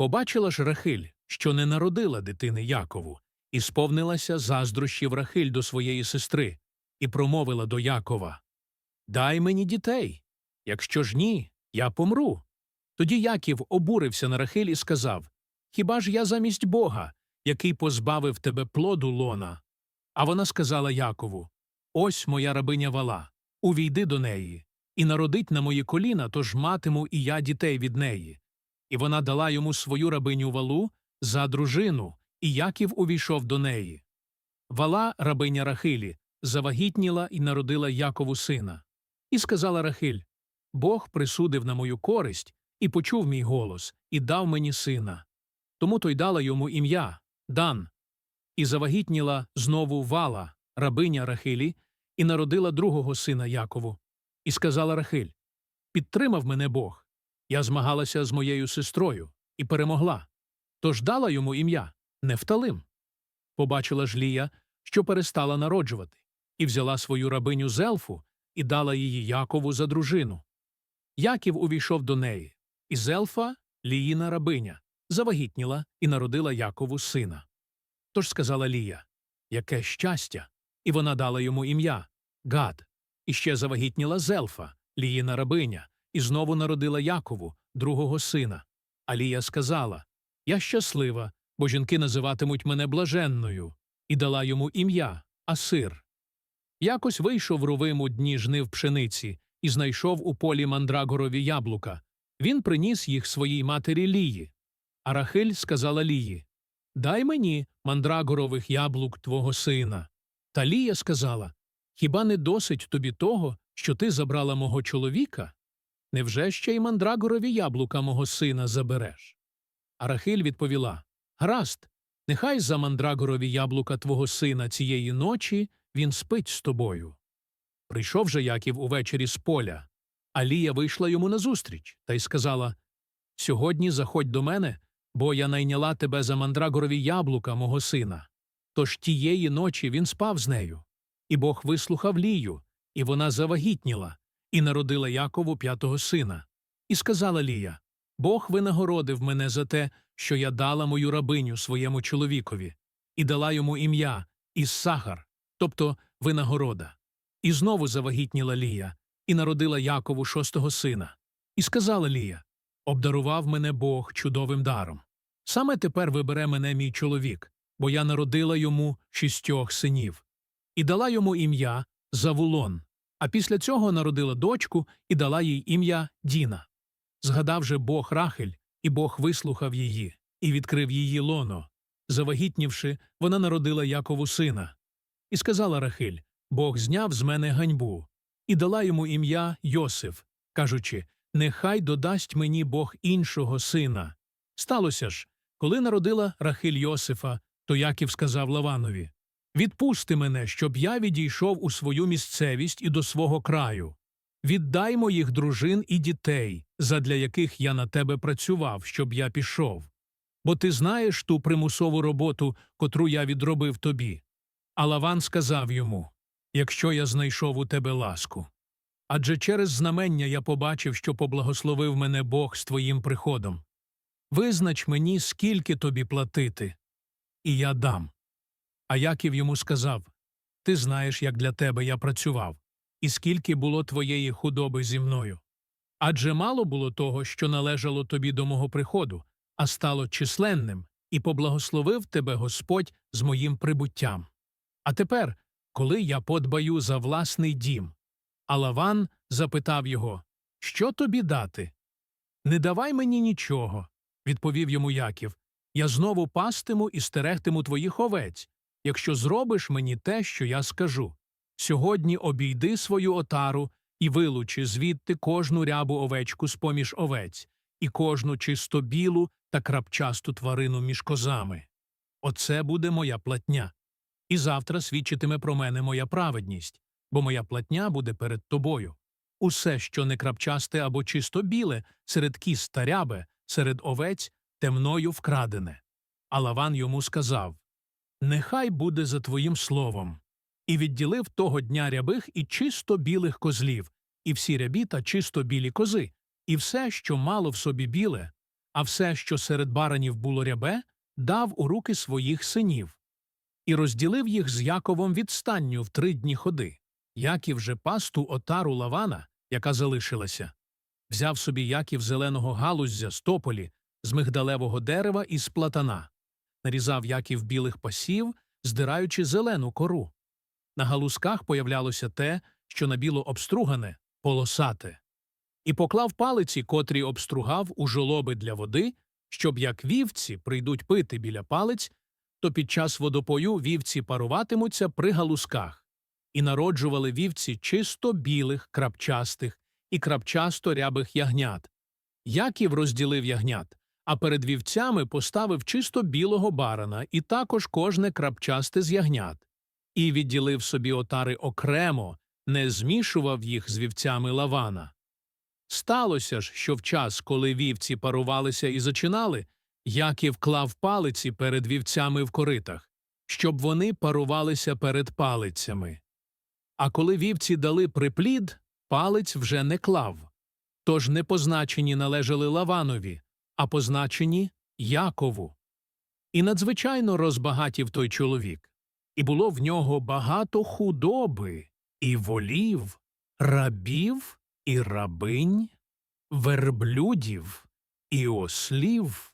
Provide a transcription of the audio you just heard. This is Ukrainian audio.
Побачила ж Рахиль, що не народила дитини Якову, і сповнилася заздрощів Рахиль до своєї сестри, і промовила до Якова Дай мені дітей. Якщо ж ні, я помру. Тоді Яків обурився на Рахиль і сказав Хіба ж я замість Бога, який позбавив тебе плоду лона? А вона сказала Якову Ось моя рабиня вала, увійди до неї, і народить на мої коліна, тож матиму і я дітей від неї. І вона дала йому свою рабиню валу за дружину, і Яків увійшов до неї. Вала, рабиня Рахилі, завагітніла і народила Якову сина. І сказала Рахиль Бог присудив на мою користь і почув мій голос, і дав мені сина. Тому то й дала йому ім'я Дан. І завагітніла знову вала, рабиня Рахилі, і народила другого сина Якову. І сказала Рахиль Підтримав мене Бог. Я змагалася з моєю сестрою і перемогла. Тож дала йому ім'я Нефталим. Побачила ж Лія, що перестала народжувати, і взяла свою рабиню Зелфу і дала її Якову за дружину. Яків увійшов до неї, і Зелфа, Ліїна рабиня, завагітніла і народила Якову сина. Тож сказала Лія Яке щастя! І вона дала йому ім'я Гад. І ще завагітніла Зелфа, Ліїна рабиня, і знову народила Якову, другого сина. А Лія сказала Я щаслива, бо жінки називатимуть мене блаженною, і дала йому ім'я Асир. Якось вийшов Рувим у дні жнив пшениці і знайшов у полі мандрагорові яблука. Він приніс їх своїй матері Лії. А Рахиль сказала Лії Дай мені мандрагорових яблук твого сина. Та Лія сказала Хіба не досить тобі того, що ти забрала мого чоловіка? Невже ще й мандрагорові яблука мого сина забереш? А Рахиль відповіла Гаразд, нехай за мандрагорові яблука твого сина цієї ночі він спить з тобою. Прийшов же Яків увечері з поля, а Лія вийшла йому назустріч та й сказала Сьогодні заходь до мене, бо я найняла тебе за мандрагорові яблука мого сина. Тож тієї ночі він спав з нею. І Бог вислухав Лію, і вона завагітніла, і народила Якову п'ятого сина. І сказала Лія Бог винагородив мене за те, що я дала мою рабиню своєму чоловікові, і дала йому ім'я Іссахар, тобто винагорода. І знову завагітніла Лія, і народила Якову шостого сина. І сказала Лія Обдарував мене Бог чудовим даром. Саме тепер вибере мене мій чоловік, бо я народила йому шістьох синів. І дала йому ім'я Завулон, а після цього народила дочку і дала їй ім'я Діна. Згадав же Бог Рахель, і Бог вислухав її, і відкрив її лоно. Завагітнівши, вона народила Якову сина. І сказала Рахиль Бог зняв з мене ганьбу, і дала йому ім'я Йосиф, кажучи Нехай додасть мені Бог іншого сина. Сталося ж, коли народила Рахиль Йосифа, то Яків сказав Лаванові Відпусти мене, щоб я відійшов у свою місцевість і до свого краю. Віддай моїх дружин і дітей, задля яких я на тебе працював, щоб я пішов. Бо ти знаєш ту примусову роботу, котру я відробив тобі. А Лаван сказав йому Якщо я знайшов у тебе ласку. Адже через знамення я побачив, що поблагословив мене Бог з твоїм приходом. Визнач мені, скільки тобі платити, і я дам. А Яків йому сказав Ти знаєш, як для тебе я працював, і скільки було твоєї худоби зі мною. Адже мало було того, що належало тобі до мого приходу, а стало численним, і поблагословив тебе Господь з моїм прибуттям. А тепер, коли я подбаю за власний дім. А Лаван запитав його Що тобі дати? Не давай мені нічого, відповів йому Яків. Я знову пастиму і стерегтиму твоїх овець, якщо зробиш мені те, що я скажу. Сьогодні обійди свою отару і вилучи звідти кожну рябу овечку з поміж овець, і кожну чисто білу та крапчасту тварину між козами. Оце буде моя платня. І завтра свідчитиме про мене моя праведність, бо моя платня буде перед тобою. Усе, що не крапчасте або чисто біле, серед кіз та рябе, серед овець, темною вкрадене. А Лаван йому сказав Нехай буде за твоїм словом. І відділив того дня рябих і чисто білих козлів, і всі рябі та чисто білі кози, і все, що мало в собі біле, а все, що серед баранів було рябе, дав у руки своїх синів. І розділив їх з Яковом відстанню в три дні ходи. Яків же пасту отару лавана, яка залишилася. Взяв собі Яків зеленого галуздя з тополі, з мигдалевого дерева і з платана. Нарізав Яків білих пасів, здираючи зелену кору. На галузках появлялося те, що на біло обстругане, полосате. І поклав палиці, котрі обстругав у жолоби для води, щоб як вівці прийдуть пити біля палиць, то під час водопою вівці паруватимуться при галузках, і народжували вівці чисто білих, крапчастих і крапчасто рябих ягнят. Яків розділив ягнят, а перед вівцями поставив чисто білого барана і також кожне крапчасте з ягнят, і відділив собі отари окремо, не змішував їх з вівцями лавана. Сталося ж, що в час, коли вівці парувалися і зачинали, Яків клав палиці перед вівцями в коритах, щоб вони парувалися перед палицями. А коли вівці дали приплід, палець вже не клав. Тож не позначені належали Лаванові, а позначені Якову. І надзвичайно розбагатів той чоловік, і було в нього багато худоби, і волів, рабів, і рабинь, верблюдів, і ослів,